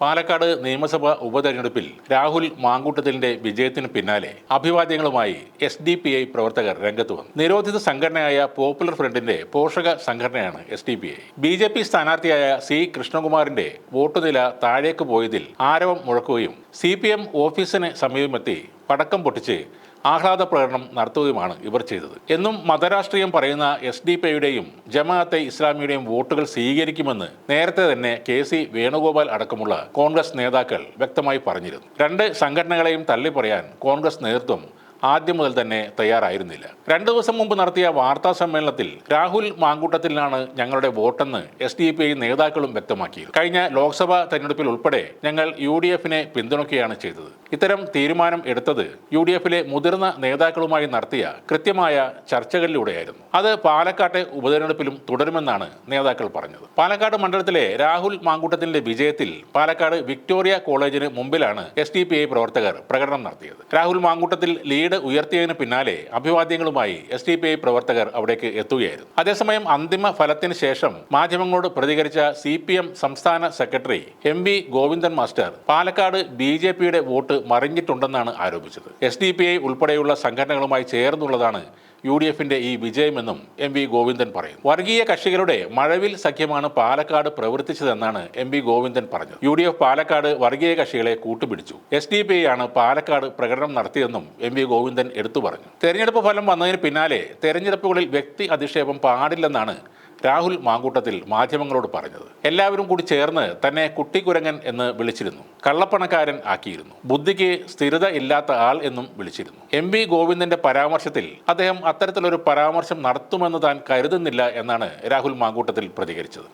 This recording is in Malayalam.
പാലക്കാട് നിയമസഭാ ഉപതെരഞ്ഞെടുപ്പിൽ രാഹുൽ മാങ്കൂട്ടത്തിലിന്റെ വിജയത്തിന് പിന്നാലെ അഭിവാദ്യങ്ങളുമായി എസ് ഡി പി ഐ പ്രവർത്തകർ രംഗത്ത് വന്നു. നിരോധിത സംഘടനയായ പോപ്പുലർ ഫ്രണ്ടിന്റെ പോഷക സംഘടനയാണ് S D P I. B J P സ്ഥാനാർത്ഥിയായ C കൃഷ്ണകുമാറിന്റെ വോട്ടുനില താഴേക്ക് പോയതിൽ ആരവം മുഴക്കുകയും സി പി എം ഓഫീസിന് സമീപമെത്തി പടക്കം പൊട്ടിച്ച് ആഹ്ലാദ പ്രകടനം നടത്തുകയുമാണ് ഇവർ ചെയ്തത്. എന്നും മതരാഷ്ട്രീയം പറയുന്ന എസ് ഡി പിയുടെയും ജമാഅത്തെ ഇസ്ലാമിയുടെയും വോട്ടുകൾ സ്വീകരിക്കുമെന്ന് നേരത്തെ തന്നെ കെ സി വേണുഗോപാൽ അടക്കമുള്ള കോൺഗ്രസ് നേതാക്കൾ വ്യക്തമായി പറഞ്ഞിരുന്നു. രണ്ട് സംഘടനകളെയും തള്ളിപ്പറയാൻ കോൺഗ്രസ് നേതൃത്വം ആദ്യം മുതൽ തന്നെ തയ്യാറായിരുന്നില്ല. രണ്ടു ദിവസം മുമ്പ് നടത്തിയ വാർത്താ സമ്മേളനത്തിൽ രാഹുൽ മാങ്കൂട്ടത്തിലാണ് ഞങ്ങളുടെ വോട്ടെന്ന് എസ് ഡി പി ഐ നേതാക്കളും വ്യക്തമാക്കിയത്. കഴിഞ്ഞ ലോക്സഭാ തെരഞ്ഞെടുപ്പിൽ ഉൾപ്പെടെ ഞങ്ങൾ യു ഡി എഫിനെ പിന്തുണയ്ക്കുകയാണ് ചെയ്തത്. ഇത്തരം തീരുമാനം എടുത്തത് യു ഡി എഫിലെ മുതിർന്ന നേതാക്കളുമായി നടത്തിയ കൃത്യമായ ചർച്ചകളിലൂടെയായിരുന്നു. അത് പാലക്കാട്ടെ ഉപതെരഞ്ഞെടുപ്പിലും തുടരുമെന്നാണ് നേതാക്കൾ പറഞ്ഞത്. പാലക്കാട് മണ്ഡലത്തിലെ രാഹുൽ മാങ്കൂട്ടത്തിന്റെ വിജയത്തിൽ പാലക്കാട് വിക്ടോറിയ കോളേജിന് മുമ്പിലാണ് എസ് ഡി പി ഐ പ്രവർത്തകർ പ്രകടനം നടത്തിയത്. രാഹുൽ മാങ്കൂട്ടത്തിൽ ലീഡ് ഉയർത്തിയതിന് പിന്നാലെ അഭിവാദ്യങ്ങളുമായി എസ് ഡി പി ഐ പ്രവർത്തകർ അവിടേക്ക് എത്തുകയായിരുന്നു. അതേസമയം അന്തിമ ഫലത്തിന് ശേഷം മാധ്യമങ്ങളോട് പ്രതികരിച്ച സി പി എം സംസ്ഥാന secretary M V Govindan master Palakkad B J പിയുടെ വോട്ട് മറിഞ്ഞിട്ടുണ്ടെന്നാണ് ആരോപിച്ചത്. എസ് ഡി പി ഐ ഉൾപ്പെടെയുള്ള സംഘടനകളുമായി ചേർന്നുള്ളതാണ് യു ഡി എഫിന്റെ ഈ വിജയമെന്നും എം വി ഗോവിന്ദൻ പറയുന്നു. വർഗീയ കക്ഷികളുടെ മഴവിൽ സഖ്യമാണ് പാലക്കാട് പ്രവർത്തിച്ചതെന്നാണ് എം വി ഗോവിന്ദൻ പറഞ്ഞത്. യു ഡി എഫ് പാലക്കാട് വർഗീയ കക്ഷികളെ കൂട്ടുപിടിച്ചു. എസ് ഡി പി ആണ് പാലക്കാട് പ്രകടനം നടത്തിയതെന്നും എം വി ഗോവിന്ദൻ എടുത്തു പറഞ്ഞു. തെരഞ്ഞെടുപ്പ് ഫലം വന്നതിന് പിന്നാലെ തെരഞ്ഞെടുപ്പുകളിൽ വ്യക്തി അധിക്ഷേപം പാടില്ലെന്നാണ് രാഹുൽ മാങ്കൂട്ടത്തിൽ മാധ്യമങ്ങളോട് പറഞ്ഞത്. എല്ലാവരും കൂടി ചേർന്ന് തന്നെ കുട്ടിക്കുരങ്ങൻ എന്ന് വിളിച്ചിരുന്നു. കള്ളപ്പണക്കാരൻ ആക്കിയിരുന്നു. ബുദ്ധിക്ക് സ്ഥിരത ഇല്ലാത്ത ആൾ എന്നും വിളിച്ചിരുന്നു. എം വി ഗോവിന്ദന്റെ പരാമർശത്തിൽ അദ്ദേഹം അത്തരത്തിലൊരു പരാമർശം നടത്തുമെന്ന് താൻ കരുതുന്നില്ല എന്നാണ് രാഹുൽ മാങ്കൂട്ടത്തിൽ പ്രതികരിച്ചത്.